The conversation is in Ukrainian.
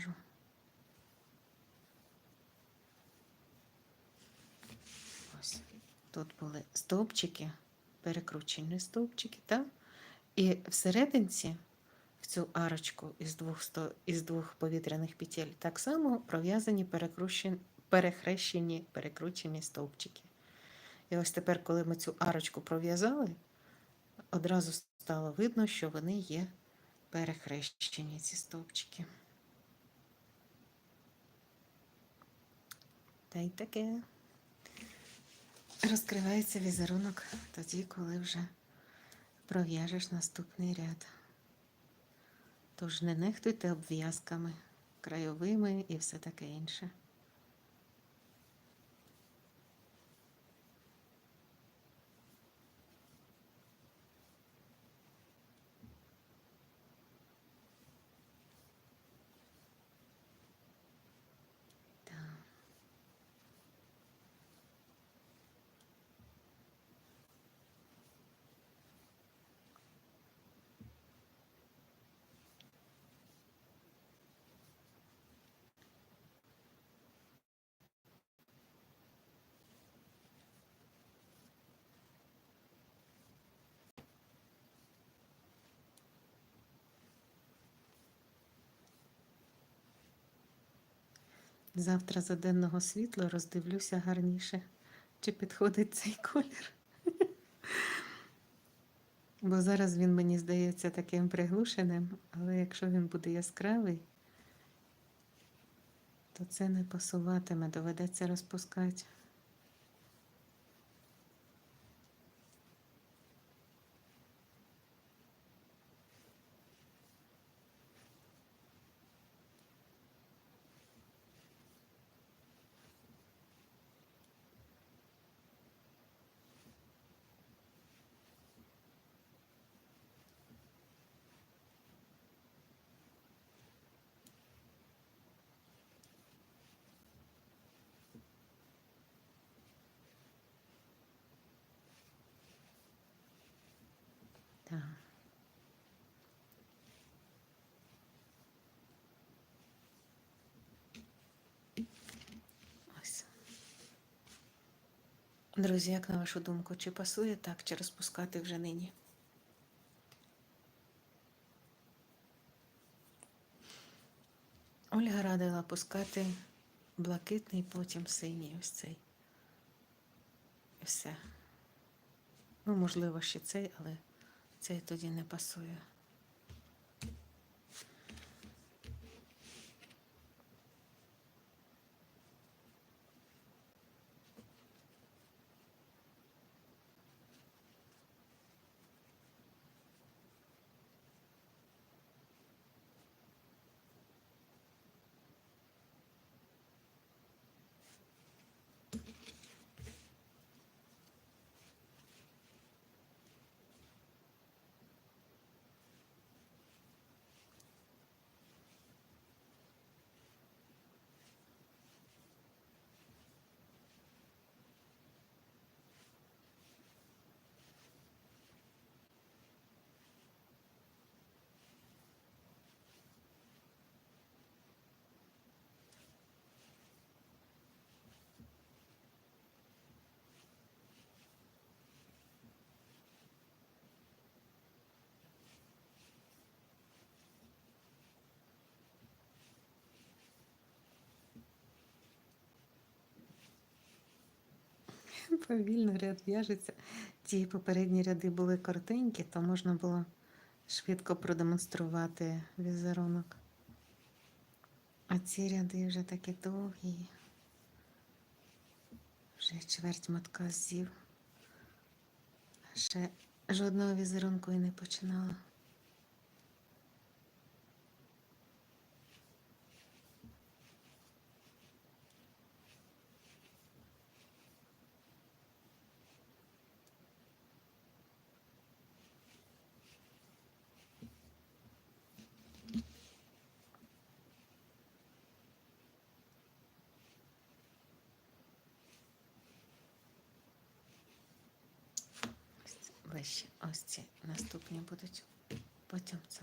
покажу. Ось тут були стовпчики, перекручені стовпчики, так? І всерединці, в цю арочку із двох, сто, із двох повітряних петель, так само пров'язані перекручені, перехрещені, перекручені стовпчики. І ось тепер, коли ми цю арочку пров'язали, одразу стало видно, що вони є перехрещені, ці стовпчики. Та й таке. Розкривається візерунок тоді, коли вже пров'яжеш наступний ряд. Тож не нехтуйте обв'язками, крайовими і все таке інше. Завтра за денного світла роздивлюся гарніше, чи підходить цей колір. Бо зараз він мені здається таким приглушеним, але якщо він буде яскравий, то це не пасуватиме, доведеться розпускати. Так. Ось. Друзі, як на вашу думку, чи пасує так, чи розпускати вже нині? Ольга радила пускати блакитний, потім синій ось цей. І все. Ну, можливо, ще цей, але цей тоді не пасує. Повільно ряд в'яжеться. Ті попередні ряди були коротенькі, то можна було швидко продемонструвати візерунок. А ці ряди вже такі довгі. Вже чверть мотка з'їв. Ще жодного візерунку і не починала. Ось ці ближче. Ось ці наступні будуть. Потім це.